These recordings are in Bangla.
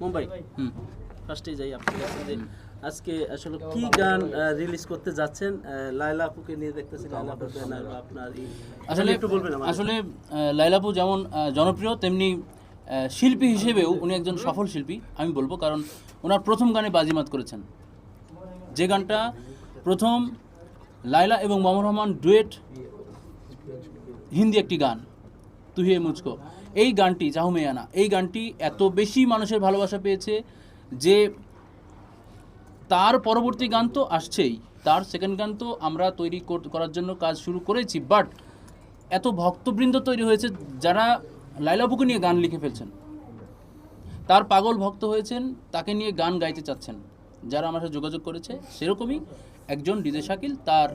মুম্বাই। হুম। ফার্স্টে যাই আপনার কাছে যে আজকে আসলে কি গান রিলিজ করতে যাচ্ছেন? লায়লা আপুকে নিয়ে দেখতেছি লায়লা আপুর ব্যানার বা আপনার আসলে একটু বলবেন আসলে আহ, লাইলাপু যেমন জনপ্রিয় তেমনি শিল্পী হিসেবেও উনি একজন সফল শিল্পী আমি বলব কারণ ওনার প্রথম গানে বাজিমাত করেছেন। যে গানটা প্রথম লাইলা এবং মামুর রহমান ডুয়েট হিন্দি একটি গান তুই হে মুচকো এই গানটি চাহু মেয়ানা এই গানটি এত বেশি মানুষের ভালোবাসা পেয়েছে যে তার পরবর্তী গান তো আসছেই। তার সেকেন্ড গান তো আমরা তৈরি করার জন্য কাজ শুরু করেছি বাট এত ভক্তবৃন্দ তৈরি হয়েছে যারা লাইলাবুকে নিয়ে গান লিখে ফেলছেন। তার পাগল ভক্ত হয়েছেন, তাকে নিয়ে গান গাইতে চাচ্ছেন। যারা আমার সাথে যোগাযোগ করেছে, সেরকমই একজন ডিজে শাকিল, তার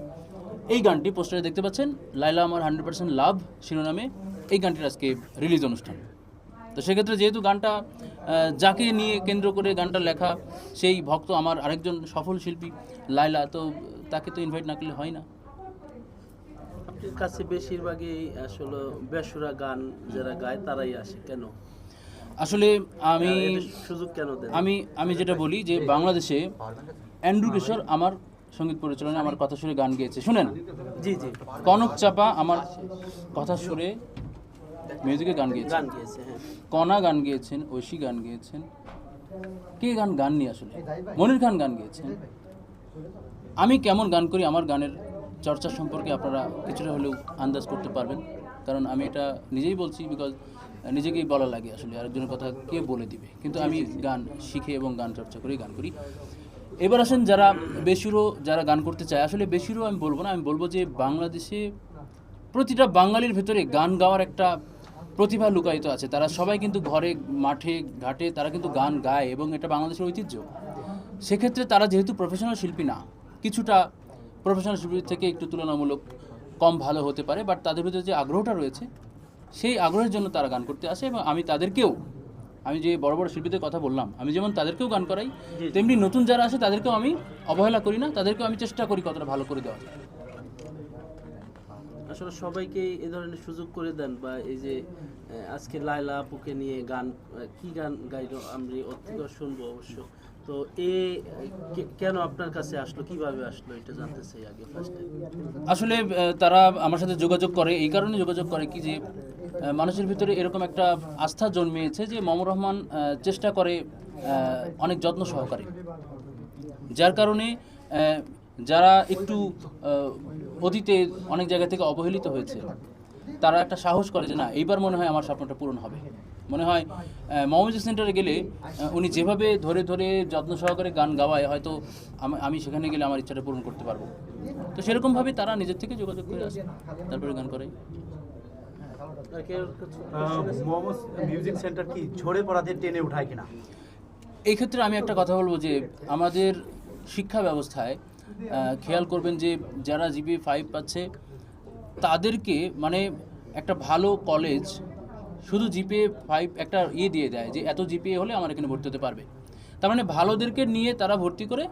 এই গানটি পোস্টারে দেখতে পাচ্ছেন লাইলা আমার হান্ড্রেড পার্সেন্ট লাভ শিরোনামে। এই গানটির আজকে রিলিজ অনুষ্ঠান। তো সেক্ষেত্রে যেহেতু গানটা যাকে নিয়ে কেন্দ্র করে গানটা লেখা সেই ভক্ত আমার আরেকজন সফল শিল্পী লাইলা তো তাকে তো ইনভাইট না করলে হয় না। আপনার কাছে বেশিরভাগই আসলে বেসুরা গান যারা গায় তারাই আসে কেন? আসলে আমি সুযোগ কেন আমি আমি যেটা বলি যে বাংলাদেশে অ্যান্ড্রু কিশোর আমার সংগীত পরিচালনায় আমার কথা সুরে গান গেয়েছে। শুনেন? জি জি। কনক চাপা আমার কথা সুরে মিউজিকে গান গেয়েছে গান গিয়েছে হ্যাঁ। কণা গান গেয়েছেন ঐশী গান গেয়েছেন। কে গান গাননি আসলে? মনির খান গান গেয়েছেন। আমি কেমন গান করি আমার গানের চর্চা সম্পর্কে আপনারা কিছুটা হলেও আন্দাজ করতে পারবেন। কারণ আমি এটা নিজেই বলছি বিকজ নিজেকেই বলা লাগে আসলে আরেকজনের কথা কে বলে দিবে? কিন্তু আমি গান শিখে এবং গান চর্চা করে গান করি। এবার আসেন যারা বেসুরো যারা গান করতে চায় আসলে বেসুরো আমি বলব না আমি বলব যে বাংলাদেশে প্রতিটা বাঙালির ভেতরে গান গাওয়ার একটা প্রতিভা লুকায়িত আছে। তারা সবাই কিন্তু ঘরে মাঠে ঘাটে তারা কিন্তু গান গায় এবং এটা বাংলাদেশের ঐতিহ্য। সেক্ষেত্রে তারা যেহেতু প্রফেশনাল শিল্পী না কিছুটা প্রফেশনাল শিল্পীর থেকে একটু তুলনামূলক কম ভালো হতে পারে বাট তাদের ভিতরে যে আগ্রহটা রয়েছে সেই আগ্রহের জন্য তারা গান করতে আসে এবং আমি তাদেরকেও আমি যে বড় বড় শিল্পীদের কথা বললাম আমি যেমন তাদেরকেও গান করাই তেমনি নতুন যারা আসে তাদেরকেও আমি অবহেলা করি না তাদেরকেও আমি চেষ্টা করি কতটা ভালো করে দেওয়া আসলে সবাইকে এ ধরনের সুযোগ করে দেন বা এই যে আজকে লায়লা আপুকে নিয়ে গান কি গান গাইলো আমি থেকেও শুনব অবশ্য। তো এ কেন আপনার কাছে আসলো? কীভাবে আসলো? এটা জানতে চাই আগে ফার্স্টে আসলে তারা আমার সাথে যোগাযোগ করে। এই কারণে যোগাযোগ করে কি যে মানুষের ভিতরে এরকম একটা আস্থা জন্মিয়েছে যে মমর রহমান চেষ্টা করে অনেক যত্ন সহকারে। যার কারণে যারা একটু অতীতে অনেক জায়গা থেকে অবহেলিত হয়েছে তারা একটা সাহস করে যে না এইবার মনে হয় আমার স্বপ্নটা পূরণ হবে। মনে হয় মমজ সেন্টারে গেলে উনি যেভাবে ধরে ধরে যত্ন সহকারে গান গাওয়ায় হয়তো আমি- সেখানে গেলে আমার ইচ্ছাটা পূরণ করতে পারব। তো সেরকমভাবে তারা নিজের থেকে যোগাযোগ করে আসে তারপরে গান করে। মিউজিক সেন্টার কি ঝরে পড়াতে টেনে উঠায় কিনা? এই ক্ষেত্রে আমি একটা কথা বলব যে আমাদের শিক্ষা ব্যবস্থায় খেয়াল করবেন যে যারা জিপি ফাইভ পাচ্ছে, তাদেরকে মানে একটা ভালো কলেজ শুধু জিপিএ ফাইভ একটা ইয়ে দিয়ে দেয় যে এত জিপিএ হলে আমার এখানে ভর্তি হতে পারবে। তার মানে ভালোদেরকে নিয়ে তারা ভর্তি করে,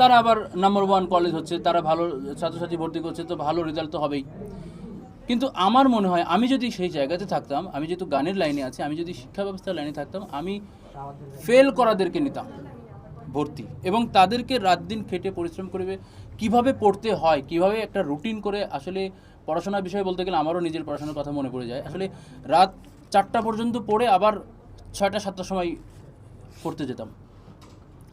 তারা আবার নাম্বার ওয়ান কলেজ হচ্ছে, তারা ভালো ছাত্রছাত্রী ভর্তি করছে, তো ভালো রেজাল্ট তো হবেই। কিন্তু আমার মনে হয়, আমি যদি সেই জায়গাতে থাকতাম, আমি যেহেতু গানের লাইনে আছি, আমি যদি শিক্ষা ব্যবস্থার লাইনে থাকতাম, আমি ফেল করাদেরকে নিতাম। ভর্তি এবং তাদেরকে রাত দিন খেটে পরিশ্রম করবে কীভাবে পড়তে হয়, কীভাবে একটা রুটিন করে আসলে পড়াশোনার বিষয়ে বলতে গেলে আমারও নিজের পড়াশোনার কথা মনে পড়ে যায়। আসলে রাত চারটা পর্যন্ত পড়ে আবার ছয়টা, সাতটার সময় পড়তে যেতাম।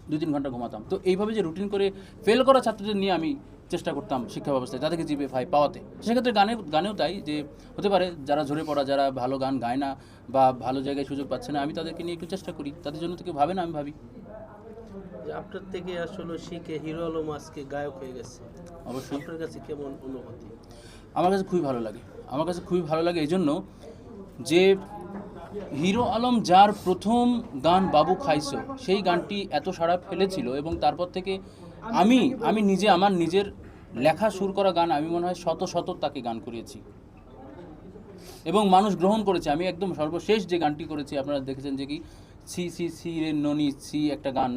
দুই তিন ঘণ্টা ঘুমাতাম। তো এইভাবে যে রুটিন করে ফেল করা ছাত্রদের নিয়ে আমি চেষ্টা করতাম শিক্ষা ব্যবস্থায় তাদেরকে জিপে ফাই পাওয়াতে। সেক্ষেত্রে গানে গানেও তাই যে হতে পারে যারা ঝরে পড়া, যারা ভালো গান গায় না বা ভালো জায়গায় সুযোগ পাচ্ছে না, আমি তাদেরকে নিয়ে একটু চেষ্টা করি। তাদের জন্য থেকে ভাবে না, আমি ভাবি। আপনার থেকে আসলে শিখে হিরো আলম আজকে গায়ক হয়ে গেছে। অবশ্যই। আপনার কাছে কেমন অনুভূতি? আমার কাছে খুবই ভালো লাগে। আমার কাছে খুবই ভালো লাগে এই জন্য যে হিরো আলম যার প্রথম গান বাবু খাইছো সেই গানটি এত সাড়া ফেলেছিল এবং তারপর থেকে আমি আমি নিজে আমার নিজের লেখা সুর করা গান আমি মনে হয় শত শত তাকে গান করিয়েছি। এবং মানুষ গ্রহণ করেছে। আমি একদম সর্বশেষ যে গানটি করেছি আপনারা দেখেছেন যে কি? সি সি সি রে ননি সি একটা গান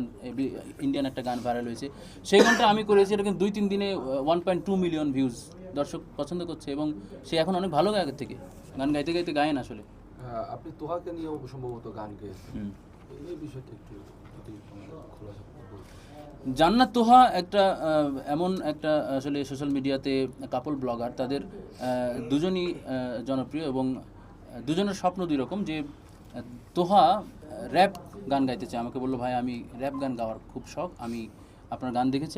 ইন্ডিয়ান একটা গান ভাইরাল হয়েছে। সেই গানটা আমি করেছি এটা কিন্তু দুই তিন দিনে one point two million views দর্শক পছন্দ করছে এবং সে এখন অনেক ভালো গায়কের থেকে গান গাইতে গাইতে গায়েন আসলে। আপনি তোহাকে নিয়েও সম্ভবত গান গেয়েছেন। জান্নাত তোহা একটা এমন একটা, আসলে সোশ্যাল মিডিয়াতে কাপল ব্লগার তাদের দুজনই জনপ্রিয় এবং দুজনের স্বপ্ন দুই রকম যে তোহা র্যাপ গান গাইতে চায়। আমাকে বলল, ভাই, আমি র্যাপ গান গাওয়ার খুব শখ। আমি আপনার গান দেখেছি